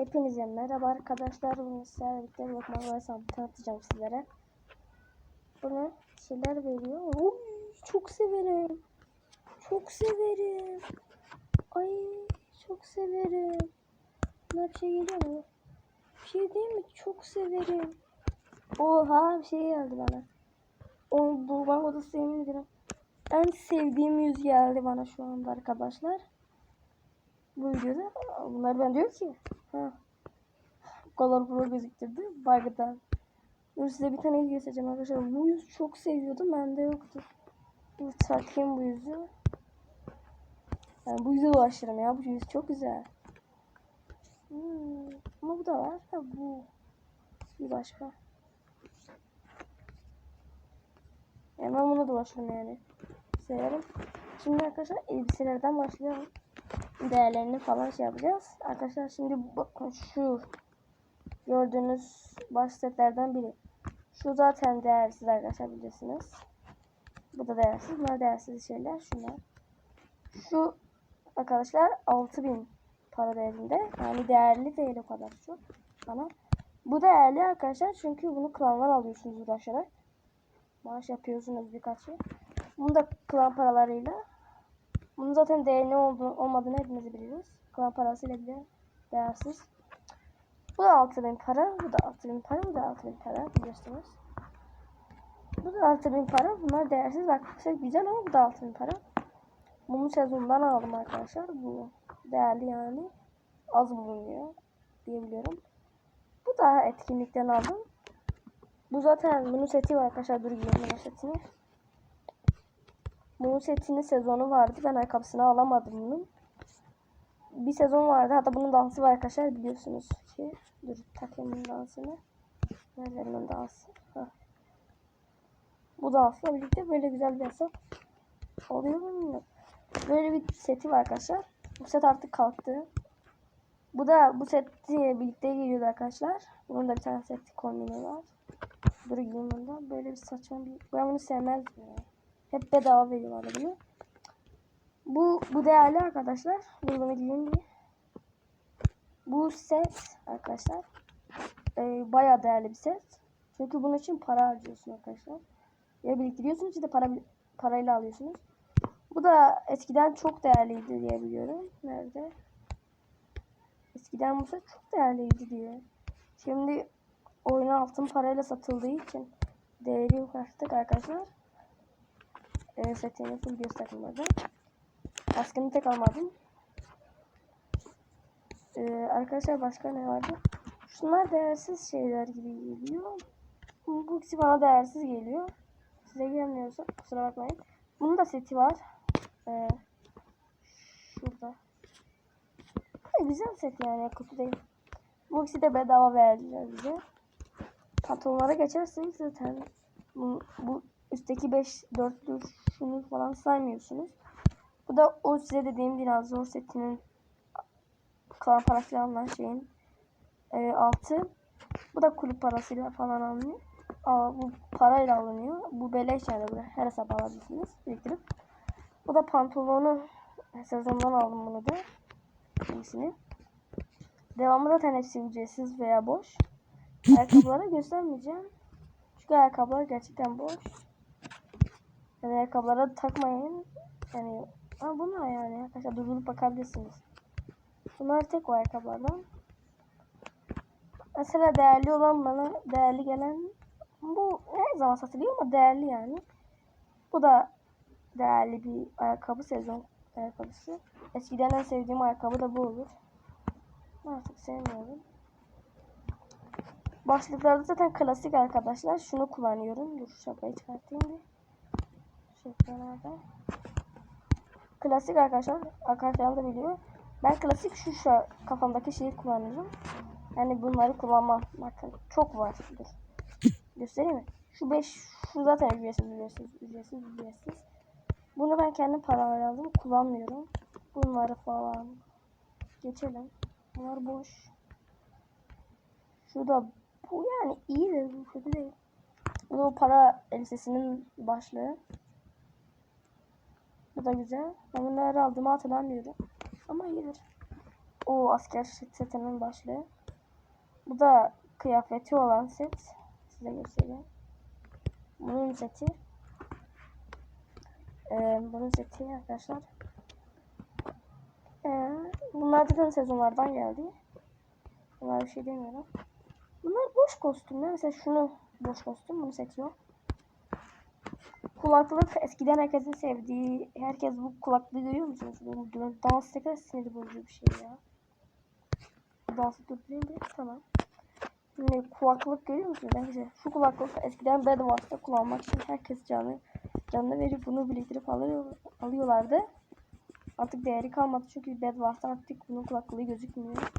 Hepinize merhaba arkadaşlar. Bugün sizlerle birlikte bir lokma tanıtacağım sizlere. Buna şeyler veriyor. Oy, çok severim. Çok severim. Ay çok severim. Buna bir şey geliyor mu? Bir şey değil mi? Çok severim. Oha bir şey geldi bana. O bu bankoda yemin ederim. En sevdiğim yüz geldi bana şu anda arkadaşlar. Bu videoda bunlar ben diyor ki ha Color Pro gözüktürdü bug'dan. Dur size bir tane yüz göstereceğim arkadaşlar. Bu yüz çok seviyordum bende yoktu. Dur takayım bu yüzü. Yani bu yüze ulaşırım ya. Bu yüz çok güzel. Hmm, ama bu da var. Ha, bu. Bir başka. Yani ben buna dolaşırım yani. Severim. Şimdi arkadaşlar elbiselerden başlayalım. Değerlerini falan şey yapacağız. Arkadaşlar şimdi bakın şu gördüğünüz baş setlerden biri. Şu zaten değersiz arkadaşlar bilirsiniz. Bu da değersiz. Bunlar değersiz şeyler. Şunlar. Şu arkadaşlar 6000 para değerinde. Yani değerli değil o kadar çok. Bana. Bu değerli arkadaşlar çünkü bunu klanlar alıyorsunuz uğraşarak. Maaş yapıyorsunuz birkaç şey. Bunu da klan paralarıyla. Bunun zaten değerli olduğunu, olmadığını hepimiz biliriz. Klan parasıyla bile değersiz. Bu da 6000 para, bu da 6000 para, bu da 6000 para biliyorsunuz. Bu da 6000 para. Bunlar değersiz. Bak şey güzel ama bu da 6000 para. Bunu sezondan aldım arkadaşlar. Bu değerli yani. Az bulunuyor diyebiliyorum. Bu da etkinlikten aldım. Bu zaten bunun seti var arkadaşlar. Dur giyelim setini. Bunun setinin sezonu vardı. Ben ayakkabısını alamadım bunun. Bir sezon vardı. Hatta bunun dansı var arkadaşlar biliyorsunuz ki. Dur takayım bunun dansını. Nerede dansı? Heh. Bu dansla birlikte böyle güzel bir hesap oluyor mu? Böyle bir seti var arkadaşlar. Bu set artık kalktı. Bu da bu setle birlikte geliyordu arkadaşlar. Bunun da bir tane set kombini var. Dur giyeyim bundan. Böyle bir saçma bir... Ben bunu sevmezdim ya. Hep bedava veriyorlar bunu. Bu bu değerli arkadaşlar. Bunu giyeyim bir. Bu set arkadaşlar. E, bayağı değerli bir set. Çünkü bunun için para harcıyorsun arkadaşlar. Ya biriktiriyorsunuz ya da para parayla alıyorsunuz. Bu da eskiden çok değerliydi diye biliyorum. Nerede? Eskiden bu set çok değerliydi diye. Şimdi oyun altın parayla satıldığı için değeri yok artık arkadaşlar. E, setini full göstermedi. Askını tek almadım. E, arkadaşlar başka ne vardı? Şunlar değersiz şeyler gibi geliyor. Bu, bu ikisi bana değersiz geliyor. Size gelmiyorsa kusura bakmayın. Bunun da seti var. Ee, şurada. Ha, güzel set yani kutu değil. Bu ikisi de bedava verdiler bize. Pantolonlara geçerseniz zaten bu, bu üstteki 5 4'lü şunu falan saymıyorsunuz. Bu da o size dediğim dinozor setinin kalan parasıyla alınan şeyin e, altı. Bu da kulüp parasıyla falan alınıyor. Aa, bu parayla alınıyor. Bu beleş yani böyle her hesap alabilirsiniz. Biriktirip. Bu da pantolonu sezondan aldım bunu da. İyisini. Devamı zaten hepsi ücretsiz veya boş. Ayakkabıları göstermeyeceğim. Çünkü ayakkabılar gerçekten boş. Yani ayakkabılara takmayın. Yani ama bunlar yani arkadaşlar durdurup bakabilirsiniz. Bunlar tek o ayakkabılardan. Mesela değerli olan bana değerli gelen bu her zaman satılıyor ama değerli yani. Bu da değerli bir ayakkabı sezon ayakkabısı. Eskiden en sevdiğim ayakkabı da bu olur. Artık sevmiyorum. Başlıklarda zaten klasik arkadaşlar. Şunu kullanıyorum. Dur şapkayı çıkartayım bir. Şapka nerede? Klasik arkadaşlar. Arkadaşlar da biliyor. Ben klasik şu, şu kafamdaki şeyi kullanıyorum. Yani bunları kullanmam. Bakın çok var. Dur. Göstereyim mi? Şu 5 şu zaten ücretsiz ücretsiz ücretsiz ücretsiz. Bunu ben kendim paramla aldım. Kullanmıyorum. Bunları falan. Geçelim. Bunlar boş. Şu da bu yani iyi de bu kötü değil. Bu para elbisesinin başlığı. Bu da güzel. Ben bunları aldığımı hatırlamıyorum. Ama iyidir. O asker setinin başlığı. Bu da kıyafeti olan set. Size göstereyim. Bunun seti. Ee, bunun seti arkadaşlar. Ee, bunlar zaten sezonlardan geldi. Bunlar bir şey demiyorum. Bunlar boş kostümler. Mesela şunu boş kostüm. Bunu seti yok. Kulaklık eskiden herkesin sevdiği. Herkes bu kulaklığı görüyor musunuz? Bu dans ne kadar sinir bozucu bir şey ya. Dansı durdurayım bir. Tamam. Şimdi kulaklık görüyor musunuz? Arkadaşlar şu kulaklık eskiden Bedwars'ta kullanmak için herkes canı canını verip bunu biriktirip alıyor, alıyorlardı. Artık değeri kalmadı çünkü Bedwars'ta artık bunun kulaklığı gözükmüyor.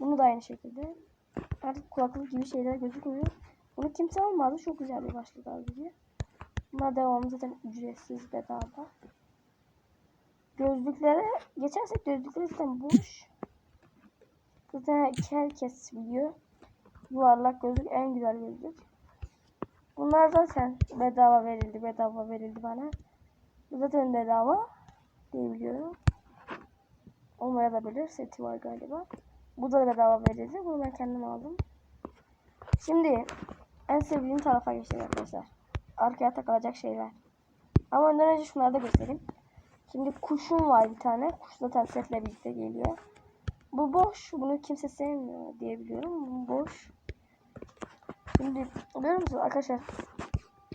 Bunu da aynı şekilde. Artık kulaklık gibi şeyler gözükmüyor. Bunu kimse almadı. Çok güzel bir başlık aldı. Bunlar devamı zaten ücretsiz bedava. Gözlüklere geçersek gözlükleri zaten boş. Zaten herkes biliyor. Yuvarlak gözlük en güzel gözlük. Bunlar zaten bedava verildi. Bedava verildi bana. Bu zaten bedava diye biliyorum. Olmaya da bilir. Seti var galiba. Bu da bedava verildi. Bunu ben kendim aldım. Şimdi en sevdiğim tarafa geçtik arkadaşlar. Arkaya takılacak şeyler. Ama önden önce şunları da göstereyim. Şimdi kuşum var bir tane. Kuş zaten setle birlikte geliyor. Bu boş. Bunu kimse sevmiyor diye biliyorum. Bu boş. Şimdi görüyor musunuz arkadaşlar?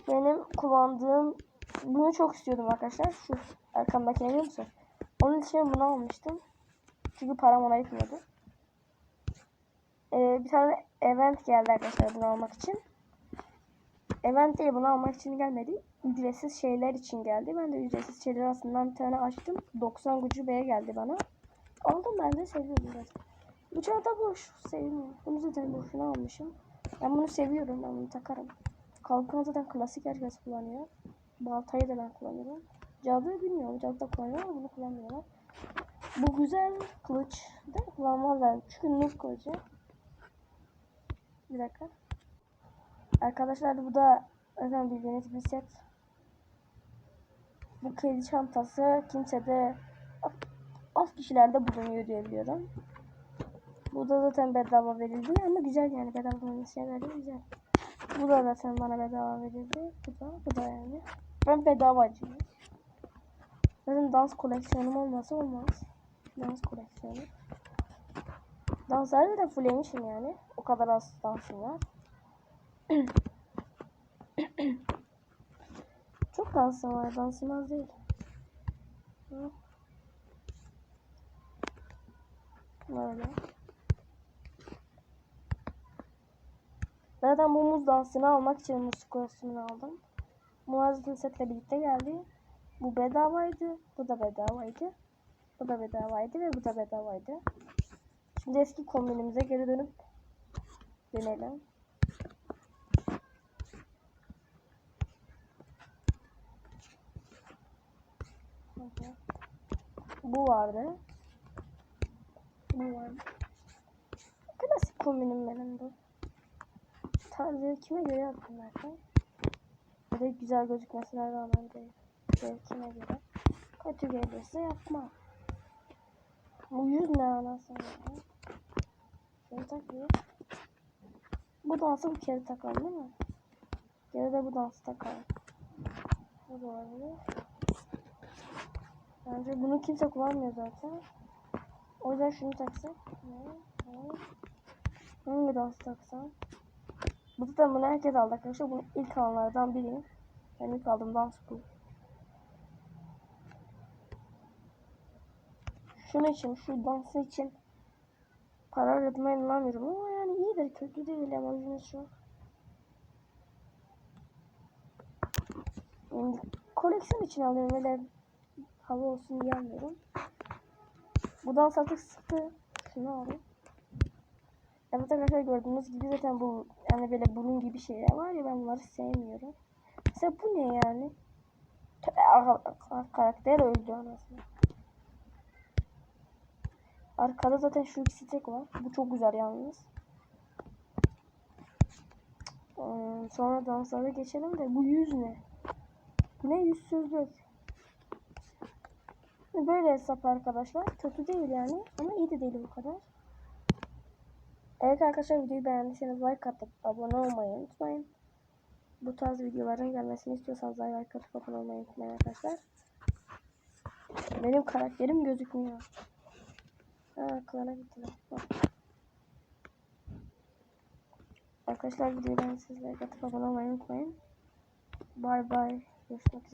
Benim kullandığım bunu çok istiyordum arkadaşlar. Şu arkamdakini biliyor musun? Onun için bunu almıştım. Çünkü param ona yetmiyordu. Ee, bir tane event geldi arkadaşlar bunu almak için. Event değil bunu almak için gelmedi. Ücretsiz şeyler için geldi. Ben de ücretsiz şeyler aslında bir tane açtım. 90 gücü B'ye geldi bana. Aldım ben de seviyorum zaten. Bu çanta boş. Sevmiyorum. Bunu zaten boşuna almışım. Ben bunu seviyorum. Ben bunu takarım. Kalkanı zaten klasik herkes kullanıyor. Baltayı da ben kullanıyorum. Cadı bilmiyorum. Cadı da kullanıyor ama bunu kullanmıyorlar. Bu güzel kılıç da kullanmazlar. Çünkü noob kılıcı. Bir dakika. Arkadaşlar bu da zaten bildiğiniz bir set. Bu kedi çantası kimsede az kişilerde bulunuyor diye biliyorum. Bu da zaten bedava verildi ama güzel yani bedava şeyler de güzel. Bu da zaten bana bedava verildi. Bu da, bu da yani. Ben bedavacıyım. Zaten dans koleksiyonum olmasa olmaz. Dans koleksiyonu. Dansları da fulllemişim yani. O kadar az dansım var. Çok dansım var. Dansım az değil. Böyle. Zaten bu muz dansını almak için muz kostümünü aldım. Muazzin setle birlikte geldi. Bu bedavaydı. Bu da bedavaydı. Bu da bedavaydı ve bu da bedavaydı. Şimdi eski kombinimize geri dönüp dönelim. Bu vardı. Bu vardı. Klasik kombinim benim bu. Tarzı kime göre yaptım zaten. Bir de güzel gözükmesine rağmen de zevkime göre. Kötü gelirse yapma. Bu yüz ne anasını ya. Şöyle takıyor. Bu dansı bu kere takalım değil mi? Geri de bu dansı takalım. Bu da olabilir. Bence bunu kimse kullanmıyor zaten. O yüzden şunu taksak. Hangi dans taksam? Bu da bunu herkes aldı arkadaşlar. Bunu ilk alanlardan biriyim. Ben ilk aldım dans bu. Şunu için, şu dansı için para ödemeye inanmıyorum ama yani iyidir, kötü değil ama yüzünüz şu. Yani koleksiyon için alıyorum öyle hava olsun diye almıyorum. Bu dans artık sıktı. Şunu alayım. Evet arkadaşlar gördüğünüz gibi zaten bu yani böyle bunun gibi şeyler var ya ben bunları sevmiyorum. Mesela bu ne yani? Karakter öldü anasını. Arkada zaten şu ikisi tek var. Bu çok güzel yalnız. Ee, sonra danslara geçelim de bu yüz ne? Bu ne yüzsüzlük? Böyle hesap arkadaşlar. Kötü değil yani. Ama iyi de değil bu kadar. Evet arkadaşlar videoyu beğendiyseniz like atıp abone olmayı unutmayın. Bu tarz videoların gelmesini istiyorsanız like atıp abone olmayı unutmayın arkadaşlar. Benim karakterim gözükmüyor. Ha klana. Arkadaşlar videoyu beğendiyseniz like atıp abone olmayı unutmayın. Bay bay. Görüşmek üzere.